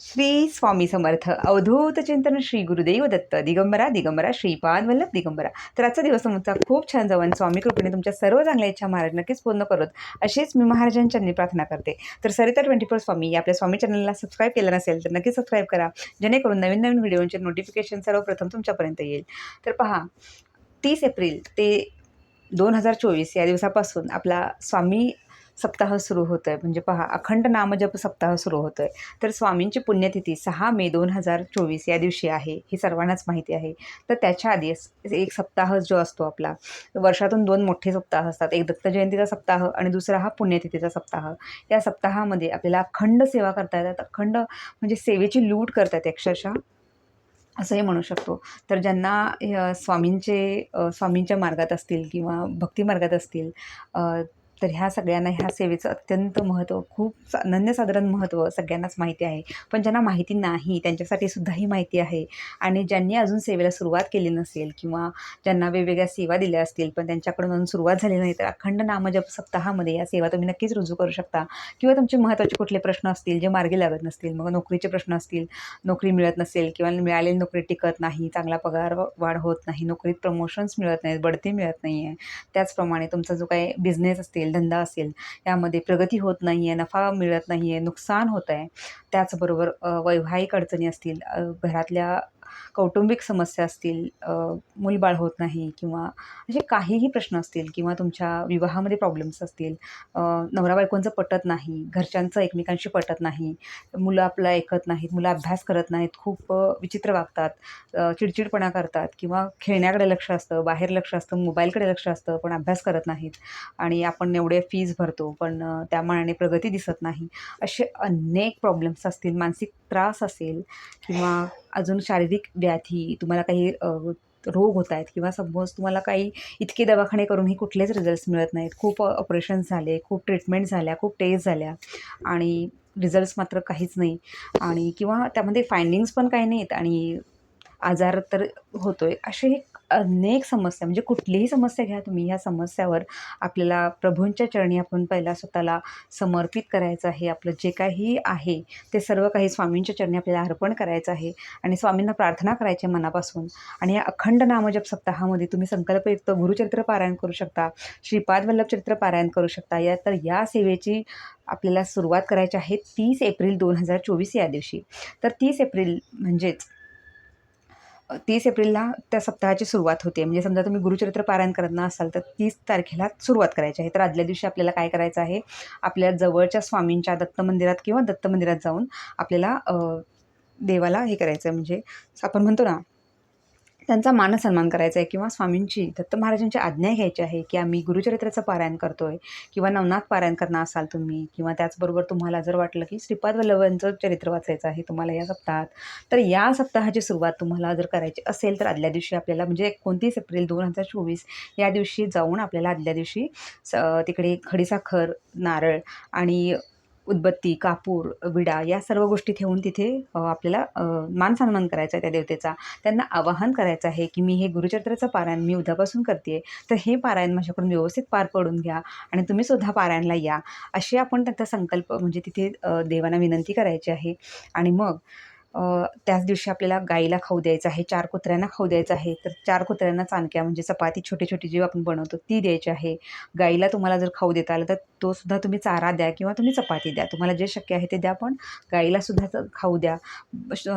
श्री स्वामी समर्थ. अवधूत चिंतन श्री गुरुदेव दत्त. दिगंबरा दिगंबरा श्रीपाद वल्लभ दिगंबरा. तर आजचा दिवस तुमचा खूप छान जाऊन स्वामी कृपेने तुमच्या सर्व चांगल्या इच्छा महाराज नक्कीच पूर्ण करत. अशीच मी महाराजांच्यांनी प्रार्थना करते. तर सरिता ट्वेंटी फोर स्वामी आपल्या स्वामी चॅनलला सबस्क्राईब केलं नसेल तर नक्की सबस्क्राईब करा. जेणेकरून नवीन नवीन व्हिडिओचे नोटिफिकेशन सर्वप्रथम तुमच्यापर्यंत येईल. तर पहा तीस एप्रिल ते दोन हजार चोवीस या दिवसापासून आपला स्वामी सप्ताह सुरू होतो आहे म्हणजे पहा अखंड नामजप सप्ताह सुरू होतो आहे तर स्वामींची पुण्यतिथी सहा मे दोन हजार चोवीस या दिवशी आहे हे सर्वांनाच माहिती आहे. तर त्याच्या आधी एक सप्ताह जो असतो आपला वर्षातून दोन मोठे सप्ताह असतात. एक दत्त जयंतीचा सप्ताह आणि दुसरा हा पुण्यतिथीचा सप्ताह. या सप्ताहामध्ये आपल्याला अखंड सेवा करता येतात. अखंड म्हणजे सेवेची लूट करतात अक्षरशः. असंही म्हणू शकतो. तर ज्यांना स्वामींचे स्वामींच्या मार्गात असतील किंवा भक्ती मार्गात असतील तर ह्या सगळ्यांना ह्या सेवेचं अत्यंत महत्त्व खूप सा- अनन्यसाधारण महत्त्व सगळ्यांनाच माहिती आहे. पण ज्यांना माहिती नाही त्यांच्यासाठी सुद्धा ही माहिती आहे. आणि ज्यांनी अजून सेवेला सुरुवात केली नसेल किंवा ज्यांना वेगवेगळ्या सेवा दिल्या असतील पण त्यांच्याकडून अजून सुरुवात झाली नाही तर अखंड नामजप सप्ताहामध्ये या सेवा तुम्ही नक्कीच रुजू करू शकता. किंवा तुमचे महत्त्वाचे कुठले प्रश्न असतील जे मार्गी लागत नसतील मग नोकरीचे प्रश्न असतील नोकरी मिळत नसेल किंवा मिळालेली नोकरी टिकत नाही चांगला पगार वाढ होत नाही नोकरीत प्रमोशन्स मिळत नाहीत बढती मिळत नाही आहे त्याचप्रमाणे तुमचा जो काही बिझनेस असेल धंदा असेल यामध्ये प्रगती होत नाही आहे नफा मिळत नाही आहे नुकसान होत आहे त्याचबरोबर वैवाहिक अडचणी असतील घरातल्या कौटुंबिक समस्या असतील मूलबाळ होत नाही किंवा असे काहीही प्रश्न असतील किंवा तुमच्या विवाहामध्ये प्रॉब्लेम्स असतील नवरा बायकोंचं पटत नाही घरच्यांचं एकमेकांशी पटत नाही मुलं आपलं ऐकत नाहीत मुलं अभ्यास करत नाहीत खूप विचित्र वागतात चिडचिडपणा करतात किंवा खेळण्याकडे लक्ष असतं बाहेर लक्ष असतं मोबाईलकडे लक्ष असतं पण अभ्यास करत नाहीत आणि आपण एवढे फीज भरतो पण त्या मानाने प्रगती दिसत नाही. असे अनेक प्रॉब्लेम्स असतील मानसिक त्रास असेल किंवा अजून शारीरिक व्याधी तुम्हाला काही रोग होत आहेत किंवा सपोज तुम्हाला काही इतके दवाखाने करूनही कुठलेच रिझल्ट्स मिळत नाहीत. खूप ऑपरेशन्स झाले खूप ट्रीटमेंट झाल्या खूप टेस्ट झाल्या आणि रिझल्ट्स मात्र काहीच नाही. आणि किंवा त्यामध्ये फायंडिंग्स पण काही नाहीत आणि आजार तर होतोय. असे एक अनेक समस्या म्हणजे कुठलीही समस्या घ्या तुम्ही ह्या समस्यावर आपल्याला प्रभूंच्या चरणी आपण पहिला स्वतःला समर्पित करायचं आहे. आपलं जे काही आहे ते सर्व काही स्वामींच्या चरणी आपल्याला अर्पण करायचं आहे आणि स्वामींना प्रार्थना करायची मनापासून. आणि या अखंड नामजप सप्ताहामध्ये तुम्ही संकल्पयुक्त गुरुचरित्र पारायण करू शकता श्रीपाद वल्लभ चरित्र पारायण करू शकता. या तर या सेवेची आपल्याला सुरुवात करायची आहे तीस एप्रिल दोन हजार चोवीस या दिवशी. तर तीस एप्रिल म्हणजेच तीस एप्रिलला त्या सप्ताहाची सुरुवात होते. म्हणजे समजा तुम्ही गुरुचरित्र पारायण करत असाल तर तीस तारखेला सुरुवात करायची आहे. तर आदल्या दिवशी आपल्याला काय करायचं आहे? आपल्या जवळच्या स्वामींच्या दत्त मंदिरात किंवा दत्त मंदिरात जाऊन आपल्याला देवाला हे करायचं आहे. म्हणजे आपण म्हणतो ना त्यांचा मानसन्मान करायचा आहे किंवा स्वामींची दत्त महाराजांची आज्ञा घ्यायची आहे की आम्ही गुरुचरित्राचं पारायण करतोय किंवा नवनाथ पारायण करणार असाल तुम्ही किंवा त्याचबरोबर तुम्हाला जर वाटलं की श्रीपाद वल्लभांचं चरित्र वाचायचं आहे तुम्हाला या सप्ताहात तर या सप्ताहाची सुरुवात तुम्हाला जर करायची असेल तर आदल्या दिवशी आपल्याला म्हणजे एकोणतीस एप्रिल दोन हजार चोवीस या दिवशी जाऊन आपल्याला आदल्या दिवशी स तिकडे खडीसाखर नारळ आणि उदबत्ती कापूर विडा या सर्व गोष्टी ठेवून तिथे आपल्याला मान सन्मान करायचा आहे त्या देवतेचा. त्यांना आवाहन करायचं आहे की मी हे गुरुचरित्राचं पारायण मी उद्यापासून करते तर हे पारायण माझ्याकडून व्यवस्थित पार पडून घ्या आणि तुम्ही सुद्धा पारायणला या. अशी आपण त्यांचा संकल्प म्हणजे तिथे देवांना विनंती करायची आहे. आणि मग त्याच दिवशी आपल्याला गाईला खाऊ द्यायचं आहे चार कुत्र्यांना खाऊ द्यायचं आहे तर चार कुत्र्यांना चाणक्या म्हणजे चपाती छोटी छोटी जी आपण बनवतो ती द्यायची आहे. गाईला तुम्हाला जर खाऊ देता आलं तर तो सुद्धा तुम्ही चारा द्या किंवा तुम्ही चपाती द्या. तुम्हाला जे शक्य आहे ते द्या पण गाईला सुद्धा च- खाऊ द्या. श-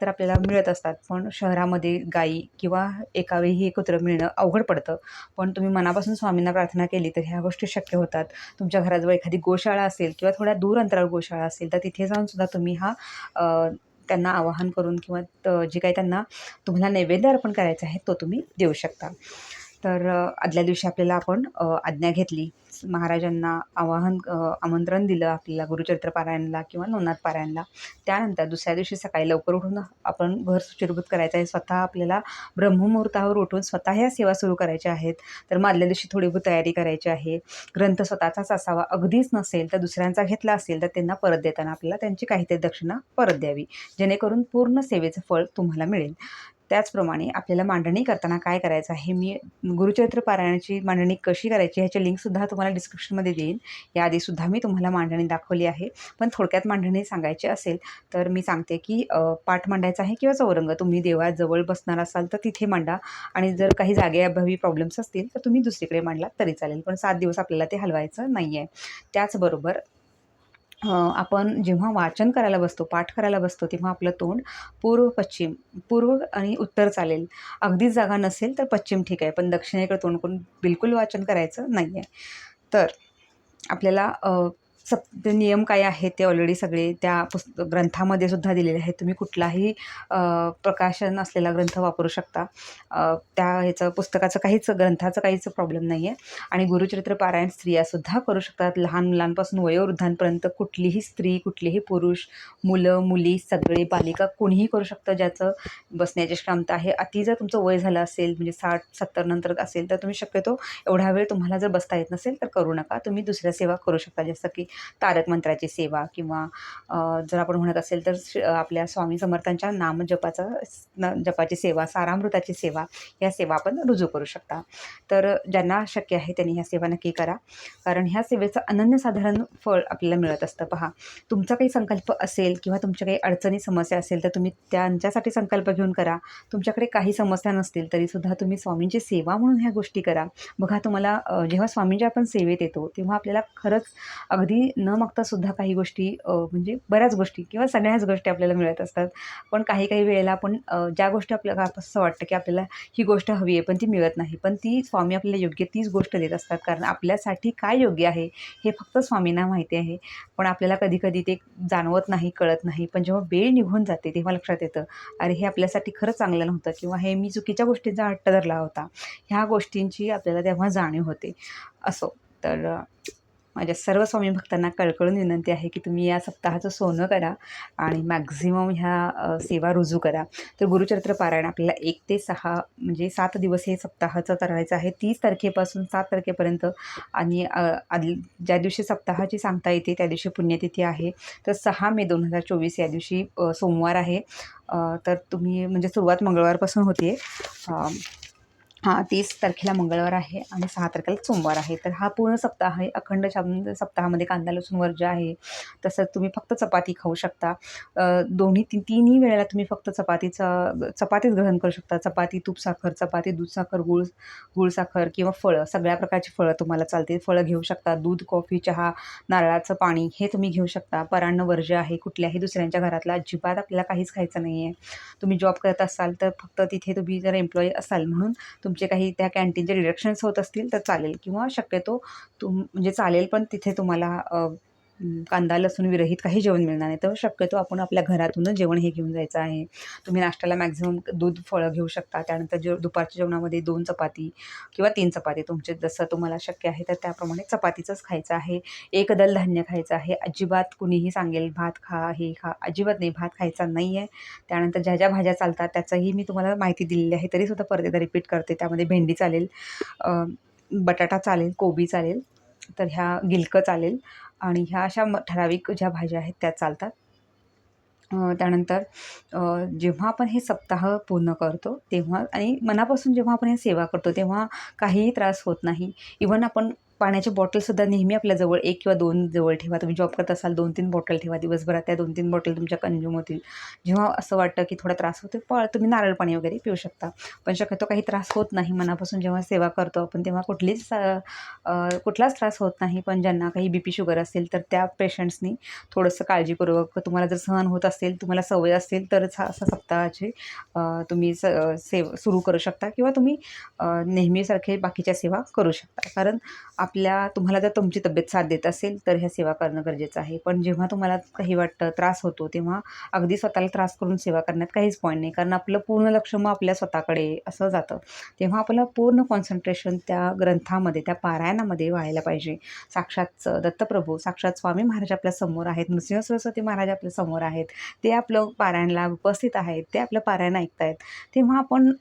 तर आपल्याला मिळत असतात पण शहरामध्ये गाई किंवा एका वेळी हे कुत्रं मिळणं अवघड पडतं. पण तुम्ही मनापासून स्वामींना प्रार्थना केली तर ह्या गोष्टी शक्य होतात. तुमच्या घराजवळ एखादी गोशाळा असेल किंवा थोड्या दूर अंतरावर गोशाळा असेल तर तिथे जाऊन सुद्धा तुम्ही हा त्यांना आवाहन करून किंवा जे काही त्यांना तुम्हाला नैवेद्य अर्पण करायचं आहे तो तुम्ही देऊ शकता. तर आदल्या दिवशी आपल्याला आपण आज्ञा घेतली. महाराजांना आवाहन आमंत्रण दिलं आपल्याला गुरुचरित्र पारायणला किंवा नवनाथ पारायणला त्यानंतर दुसऱ्या दिवशी सकाळी लवकर उठून आपण घर सुचिरभूत करायचं आहे. स्वतः आपल्याला ब्रह्ममुहूर्तावर उठून स्वतः ह्या सेवा सुरू करायच्या आहेत. तर मग आदल्या दिवशी थोडी बहुत तयारी करायची आहे. ग्रंथ स्वतःचाच असावा. अगदीच नसेल तर दुसऱ्यांचा घेतला असेल तर त्यांना परत देताना आपल्याला त्यांची काहीतरी दक्षिणा परत द्यावी. जेणेकरून पूर्ण सेवेचं फळ तुम्हाला मिळेल. त्याचप्रमाणे आपल्याला मांडणी करताना काय करायचं आहे? मी गुरुचरित्र पारायणाची मांडणी कशी करायची? ह्याचे लिंकसुद्धा तुम्हाला डिस्क्रिप्शनमध्ये देईन. याआधीसुद्धा मी तुम्हाला मांडणी दाखवली आहे. पण थोडक्यात मांडणी सांगायची असेल तर मी सांगते की पाठ मांडायचा आहे किंवा चौरंग? तुम्ही देवाजवळ बसणार असाल तर तिथे मांडा. आणि जर काही जागेअभावी प्रॉब्लेम्स असतील तर तुम्ही दुसरीकडे मांडलात तरी चालेल. पण सात दिवस आपल्याला ते हलवायचं नाही आहे त्याचबरोबर आपण जेव्हा वाचन करायला बसतो पाठ करायला बसतो तेव्हा आपलं तोंड पूर्व पश्चिम पूर्व आणि उत्तर चालेल. अगदीच जागा नसेल तर पश्चिम ठीक आहे पण दक्षिणेकडे तोंड करून बिलकुल वाचन करायचं नाही आहे तर आपल्याला सप नियम काय आहेत ते ऑलरेडी सगळे त्या पुस्त ग्रंथामध्ये सुद्धा दिलेले आहेत. तुम्ही कुठलाही प्रकाशन असलेला ग्रंथ वापरू शकता. त्या ह्याचं पुस्तकाचं काहीच ग्रंथाचं काहीच प्रॉब्लेम नाही आहे आणि गुरुचरित्र पारायण स्त्रियासुद्धा करू शकतात. लहान मुलांपासून वयोवृद्धांपर्यंत कुठलीही स्त्री कुठलेही पुरुष मुलं मुली सगळे बालिका कोणीही करू शकतं. ज्याचं बसण्याची क्षमता आहे. अति जर तुमचं वय झालं असेल म्हणजे साठ सत्तर नंतर असेल तर तुम्ही शक्यतो एवढा वेळ तुम्हाला जर बसता येत नसेल तर करू नका. तुम्ही दुसऱ्या सेवा करू शकता. जसं की तारक मंत्राची सेवा किंवा जर आपण म्हणत असेल तर श- आपल्या स्वामी समर्थांच्या नामजपाचा न- जपाची सेवा सारामृताची सेवा या सेवा आपण रुजू करू शकता. तर ज्यांना शक्य आहे त्यांनी ह्या सेवा नक्की करा. कारण ह्या सेवेचं अनन्यसाधारण फळ आपल्याला मिळत असतं. पहा तुमचा काही संकल्प असेल किंवा तुमच्या काही अडचणी समस्या असेल तर तुम्ही त्यांच्यासाठी संकल्प घेऊन करा. तुमच्याकडे काही समस्या नसतील तरीसुद्धा तुम्ही स्वामींची सेवा म्हणून ह्या गोष्टी करा. बघा तुम्हाला जेव्हा स्वामींच्या आपण सेवेत येतो तेव्हा आपल्याला खरंच अगदी न मागता सुद्धा काही गोष्टी म्हणजे बऱ्याच गोष्टी किंवा सगळ्याच गोष्टी आपल्याला मिळत असतात. पण काही काही वेळेला आपण ज्या गोष्टी आपल्याला असं वाटतं की आपल्याला ही गोष्ट हवी आहे पण ती मिळत नाही. पण ती स्वामी आपल्याला योग्य तीच गोष्ट देत असतात. कारण आपल्यासाठी काय योग्य आहे हे फक्त स्वामींना माहिती आहे. पण आपल्याला कधीकधी ते जाणवत नाही कळत नाही. पण जेव्हा वेळ निघून जाते तेव्हा लक्षात येतं अरे हे आपल्यासाठी खरंच चांगलं नव्हतं किंवा हे मी चुकीच्या गोष्टींचा हट्ट धरला होता. ह्या गोष्टींची आपल्याला तेव्हा जाणीव होते. असो. तर माझ्या सर्व स्वामी भक्तांना कळकळून विनंती आहे की तुम्ही या सप्ताहाचं सोनं करा आणि मॅक्झिमम ह्या सेवा रुजू करा. तर गुरुचरित्र पारायण आपल्याला एक ते सहा म्हणजे सात दिवस हे सप्ताहाचं करायचं आहे. तीस तारखेपासून सात तारखेपर्यंत आणि अ, ज्या दिवशी सप्ताहाची सांगता येते त्या दिवशी पुण्यतिथी आहे. तर सहा मे दोन हजार चोवीस या दिवशी सोमवार आहे. तर तुम्ही म्हणजे सुरुवात मंगळवारपासून होते. हां तीस तारखेला मंगळवार आहे आणि सहा तारखेला सोमवार आहे. तर हा पूर्ण सप्ताह आहे. अखंड शब्द सप्ताहामध्ये कांदा लसूण वर्ज आहे. तसंच तुम्ही फक्त चपाती खाऊ शकता. दोन्ही ती तिन्ही वेळेला तुम्ही फक्त चपातीचं चपातीच ग्रहण करू शकता. चपाती तूप साखर चपाती दूध साखर गुळ गुळ साखर किंवा फळं. सगळ्या प्रकारची फळं तुम्हाला चालतील. फळं घेऊ शकता. दूध कॉफी चहा नारळाचं पाणी हे तुम्ही घेऊ शकता. परान्न वर्ज आहे. कुठल्याही दुसऱ्यांच्या घरातला अजिबात आपल्याला काहीच खायचं नाही आहे तुम्ही जॉब करत असाल तर फक्त तिथे तुम्ही जर एम्प्लॉई असाल म्हणून तुमचे काही त्या कॅन्टीनचे डिडक्शन्स होत असतील तर चालेल किंवा शक्यतो तुम म्हणजे चालेल पण तिथे तुम्हाला कांदा लसूण विरहित काही जेवण मिळणार नाही. तर शक्यतो आपण आपल्या घरातूनच जेवण हे घेऊन जायचं आहे. तुम्ही नाश्त्याला मॅक्झिमम दूध फळं घेऊ शकता. त्यानंतर जे दुपारच्या जेवणामध्ये दोन चपाती किंवा तीन चपाती तुमचे जसं तुम्हाला शक्य आहे तर त्याप्रमाणे चपातीचंच खायचं आहे. एकदल धान्य खायचं आहे. अजिबात कुणीही सांगेल भात खा हे खा. अजिबात नाही भात खायचा नाही आहे त्यानंतर ज्या ज्या भाज्या चालतात त्याचंही मी तुम्हाला माहिती दिलेली आहे. तरीसुद्धा परत एकदा रिपीट करते. त्यामध्ये भेंडी चालेल बटाटा चालेल कोबी चालेल तर ह्या गिलकं चालेल आणि ह्या अशा म ठराविक ज्या भाज्या आहेत त्या चालतात. त्यानंतर जेव्हा आपण हे सप्ताह पूर्ण करतो तेव्हा आणि मनापासून जेव्हा आपण हे सेवा करतो तेव्हा काहीही त्रास होत नाही. इव्हन आपण पाण्याची बॉटलसुद्धा नेहमी आपल्याजवळ एक किंवा दोन जवळ ठेवा. तुम्ही जॉब करत असाल दोन तीन बॉटल ठेवा. दिवसभरात त्या दोन तीन बॉटल तुमच्या कंझ्युम होतील. जेव्हा असं वाटतं की थोडा त्रास होतो प तुम्ही नारळ पाणी वगैरे पिऊ शकता. पण शक्यतो काही त्रास होत नाही मनापासून. जेव्हा सेवा करतो आपण तेव्हा कुठलीच कुठलाच त्रास होत नाही. पण ज्यांना काही बी पी शुगर असेल तर त्या पेशंट्सनी थोडंसं काळजीपूर्वक तुम्हाला जर सहन होत असेल तुम्हाला सवय असेल तरच हा असा सप्ताहाचे तुम्ही स सेव सुरू करू शकता. किंवा तुम्ही नेहमीसारखे बाकीच्या सेवा करू शकता. कारण आप आपल्या तुम्हाला जर तुमची तब्येत साथ देत असेल तर ह्या सेवा करणं गरजेचं आहे. पण जेव्हा तुम्हाला काही वाटतं त्रास होतो तेव्हा अगदी स्वतःला त्रास करून सेवा करण्यात काहीच पॉईंट नाही. कारण आपलं पूर्ण लक्ष मग आपल्या स्वतःकडे असं जातं. तेव्हा आपलं पूर्ण कॉन्सन्ट्रेशन त्या ग्रंथामध्ये त्या पारायणामध्ये व्हायला पाहिजे. साक्षात दत्तप्रभू साक्षात स्वामी महाराज आपल्यासमोर आहेत. नृसिंह सरस्वती महाराज आपल्यासमोर आहेत. ते आपलं पारायणला उपस्थित आहेत. ते आपलं पारायण ऐकतायत. तेव्हा आपण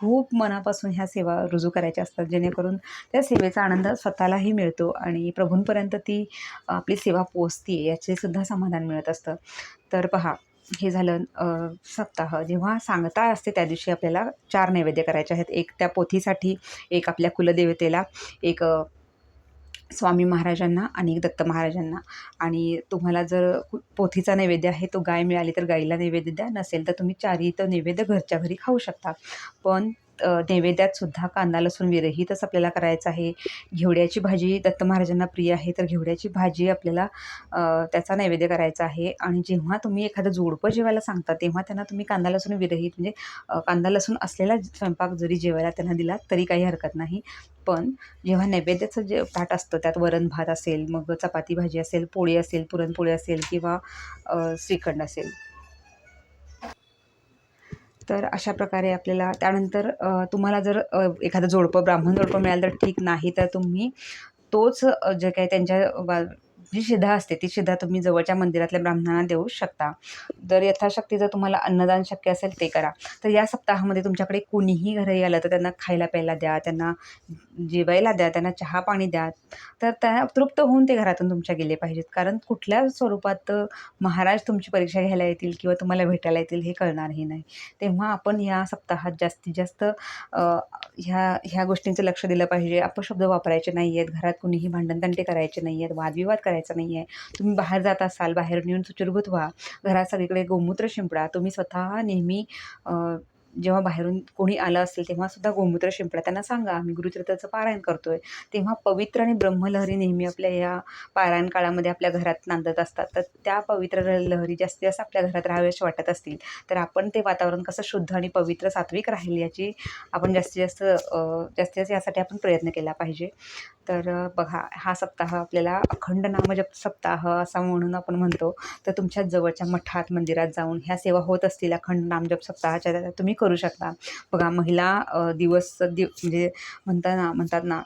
खूप मनापासून ह्या सेवा रुजू करायच्या असतात जेणेकरून त्या सेवेचा आनंद स्वतःलाही मिळतो आणि प्रभूंपर्यंत ती आपली सेवा पोचते याचेसुद्धा समाधान मिळत असतं. तर पहा हे झालं सप्ताह. जेव्हा सांगता असते त्या दिवशी आपल्याला चार नैवेद्य करायचे आहेत. एक त्या पोथीसाठी एक आपल्या कुलदेवतेला एक स्वामी महाराजांना आणि दत्त महाराजांना. आणि तुम्हाला जर कु- पोथीचा नैवेद्य आहे तो गाय मिळाली तर गाईला नैवेद्य द्या. नसेल तर तुम्ही चारही तो नैवेद्य घरच्या घरी खाऊ शकता. पण नैवेद्यात सुद्धा कांदा लसूण विरहितच आपल्याला करायचं आहे. घेवड्याची भाजी दत्त महाराजांना प्रिय आहे तर घेवड्याची भाजी आपल्याला त्याचा नैवेद्य करायचा आहे. आणि जेव्हा तुम्ही एखादं जोडपं जेवायला सांगता तेव्हा त्यांना तुम्ही कांदा लसूण विरहित म्हणजे कांदा लसूण असलेला स्वयंपाक जरी जेवायला त्यांना दिला तरी काही हरकत नाही. पण जेव्हा नैवेद्याचं जे ताट असतं त्यात वरण भात असेल मग चपाती भाजी असेल पोळी असेल पुरणपोळी असेल किंवा श्रीखंड असेल तर अशा प्रकारे आपल्याला त्यानंतर तुम्हाला जर एखादं जोडपं ब्राह्मण जोडपं मिळालं तर ठीक नाही तर तुम्ही तोच जे काही त्यांच्या बा जी शिधा असते ती शिधा तुम्ही जवळच्या मंदिरातल्या ब्राह्मणांना देऊ शकता. जर यथाशक्ती जर तुम्हाला अन्नदान शक्य असेल ते करा. तर या सप्ताहामध्ये तुमच्याकडे कुणीही घरी आलं तर त्यांना खायला प्यायला द्या त्यांना जेवायला द्या त्यांना चहा पाणी द्या. तर त्या तृप्त होऊन ते घरातून तुमच्या गेले पाहिजेत. कारण कुठल्या स्वरूपात महाराज तुमची परीक्षा घ्यायला येतील किंवा तुम्हाला भेटायला येतील हे कळणारही नाही. तेव्हा आपण या सप्ताहात जास्तीत जास्त ह्या ह्या गोष्टींचं लक्ष दिलं पाहिजे. अपशब्द वापरायचे नाही आहेत घरात कुणीही भांडणतंटे करायचे नाही आहेत वादविवाद करायचे नाही आहे तुम्ही बाहेर जात असाल बाहेरून येऊन सुचिरभूत व्हा घरात सगळीकडे गोमूत्र शिंपडा तुम्ही स्वतः नेहमी जेव्हा बाहेरून कोणी आलं असेल तेव्हा सुद्धा गोमूत्र शिंपडा. त्यांना सांगा आम्ही गुरुचरित्राचं पारायण करतोय. तेव्हा पवित्र आणि ब्रह्मलहरी नेहमी आपल्या या पारायण काळामध्ये आपल्या घरात नांदत असतात. तर त्या पवित्र लहरी जास्तीत जास्त आपल्या घरात राहाव्याशी वाटत असतील. तर आपण ते वातावरण कसं शुद्ध आणि पवित्र सात्विक राहील याची आपण जास्तीत जास्त जास्तीत जास्त यासाठी आपण प्रयत्न केला पाहिजे. तर बघा हा सप्ताह आपल्याला अखंड नामजप सप्ताह असा म्हणून आपण म्हणतो. तर तुमच्या जवळच्या मठात मंदिरात जाऊन ह्या सेवा होत असतील अखंड नामजप सप्ताहाच्या तुम्ही करू शकता. बघा महिला दिवस दिव म्हणजे म्हणता ना म्हणतात ना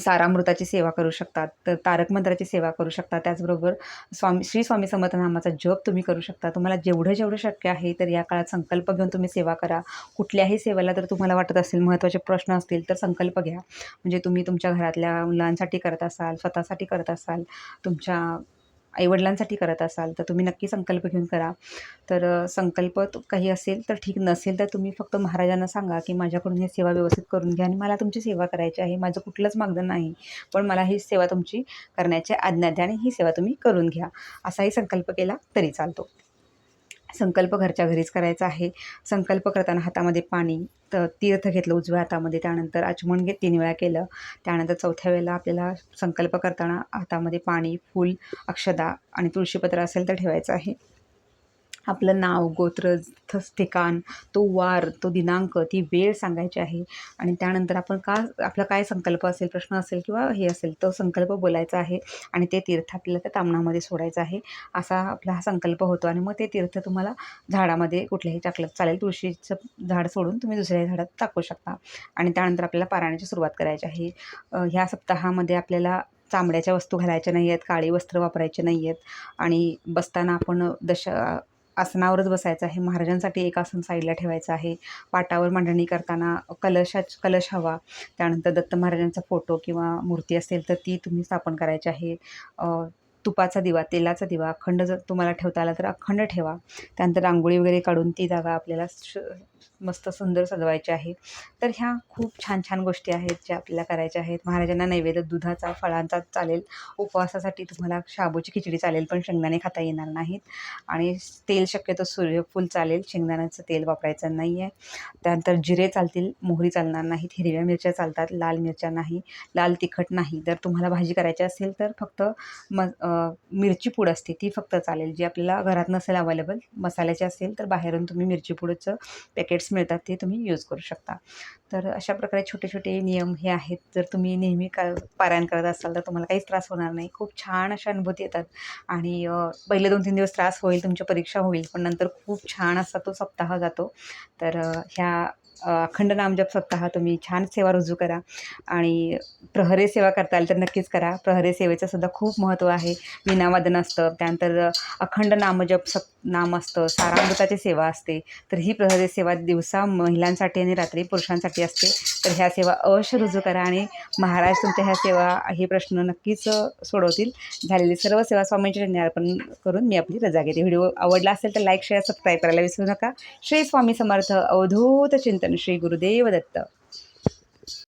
सारामृताची सेवा करू शकतात तर तारक मंत्राची सेवा करू शकता. त्याचबरोबर स्वामी श्री स्वामी समर्थ नामाचा जप तुम्ही करू शकता. तुम्हाला जेवढं जेवढं शक्य आहे तर या काळात संकल्प घेऊन तुम्ही सेवा करा. कुठल्याही सेवेला जर तुम्हाला वाटत असेल महत्त्वाचे प्रश्न असतील तर संकल्प घ्या. म्हणजे तुम्ही तुमच्या घरातल्या मुलांसाठी करत असाल स्वतःसाठी करत असाल तुमच्या आईवडिलांसाठी करत असाल तर तुम्ही नक्की संकल्प घेऊन करा. तर संकल्प काही असेल तर ठीक नसेल तर तुम्ही फक्त महाराजांना सांगा की माझ्याकडून ही सेवा व्यवस्थित करून घ्या आणि मला तुमची सेवा करायची आहे. माझं कुठलंच मागणं नाही पण मला ही सेवा तुमची करण्याची आज्ञा द्या आणि ही सेवा तुम्ही करून घ्या. असाही संकल्प केला तरी चालतो. संकल्प घरच्या घरीच करायचा आहे. संकल्प करताना हातामध्ये पाणी तर तीर्थ घेतलं उजव्या हातामध्ये त्यानंतर आचमन घेत तीन वेळा केलं. त्यानंतर चौथ्या वेळेला आपल्याला संकल्प करताना हातामध्ये पाणी फूल अक्षदा आणि तुळशीपत्र असेल तर ठेवायचं आहे. आपलं नाव गोत्र ठिकाण तो वार तो दिनांक ती वेळ सांगायची आहे. आणि त्यानंतर आपण का आपला काय संकल्प असेल प्रश्न असेल किंवा हे असेल तो संकल्प बोलायचा आहे आणि ते तीर्थ आपल्याला त्या तामणामध्ये सोडायचं आहे. असा आपला हा संकल्प होतो आणि मग ते तीर्थ तुम्हाला झाडामध्ये कुठल्याही टाकलं चालेल तुळशीचं झाड सोडून तुम्ही दुसऱ्या झाडात टाकू शकता. आणि त्यानंतर आपल्याला पारायणाची सुरुवात करायची आहे. ह्या सप्ताहामध्ये आपल्याला चामड्याच्या वस्तू घालायच्या नाही आहेत काळी वस्त्र वापरायचे नाही आहेत आणि बसताना आपण दश आसनावरच बसायचं आहे. महाराजांसाठी एक आसन साईडला ठेवायचं आहे. पाटावर मांडणी करताना कलशा कलश हवा. त्यानंतर दत्त महाराजांचा फोटो किंवा मूर्ती असेल तर ती तुम्ही स्थापन करायची आहे. तुपाचा दिवा तेलाचा दिवा अखंड जर तुम्हाला ठेवता आला तर अखंड ठेवा. त्यानंतर रांगोळी वगैरे काढून ती जागा आपल्याला श मस्त सुंदर सजवायचे आहे तर ह्या खूप छान छान गोष्टी आहेत ज्या आपल्याला करायच्या आहेत. महाराजांना नैवेद्य दुधाचा फळांचा चालेल. उपवासासाठी तुम्हाला शाबूची खिचडी चालेल पण शेंगदाणे खाता येणार नाहीत. आणि तेल शक्यतो सूर्यफूल चालेल. शेंगदाण्याचं तेल वापरायचं नाही आहे त्यानंतर जिरे चालतील मोहरी चालणार नाहीत. हिरव्या मिरच्या चालतात लाल मिरच्या नाही लाल तिखट नाही. जर तुम्हाला भाजी करायची असेल तर फक्त म मिरची पूड असते ती फक्त चालेल. जी आपल्याला घरात नसेल अवेलेबल मसाल्याची असेल तर बाहेरून तुम्ही मिरची पूडचं पॅकेट्स मिळतात ते तुम्ही यूज करू शकता. तर अशा प्रकारे छोटे छोटे नियम हे आहेत. जर तुम्ही नेहमी का पारायण करत असाल तर तुम्हाला काहीच त्रास होणार नाही. खूप छान अशा अनुभूती येतात. आणि पहिले दोन तीन दिवस त्रास होईल तुमची परीक्षा होईल पण नंतर खूप छान असा तो सप्ताह जातो. तर ह्या अखंड नामजप सप्ताह तुम्ही छान सेवा रुजू करा आणि प्रहरे सेवा करता आली तर नक्कीच करा. प्रहरे सेवेचं सुद्धा खूप महत्त्व आहे. विनावादन असतं त्यानंतर अखंड नामजप सप नाम असतं सारामृताची सेवा असते. तर ही प्रहरे सेवा दिवसा महिलांसाठी आणि रात्री पुरुषांसाठी असते. तर ह्या सेवा अवश्य रुजू करा आणि महाराज तुमच्या ह्या सेवा हे प्रश्न नक्कीच सोडवतील. झालेली सर्व सेवा स्वामींच्या चरणी अर्पण करून मी आपली रजा घेते. व्हिडिओ आवडला असेल तर लाईक शेअर सबस्क्राईब करायला विसरू नका. श्री स्वामी समर्थ अवधूत चिंतन. श्री गुरुदेव दत्त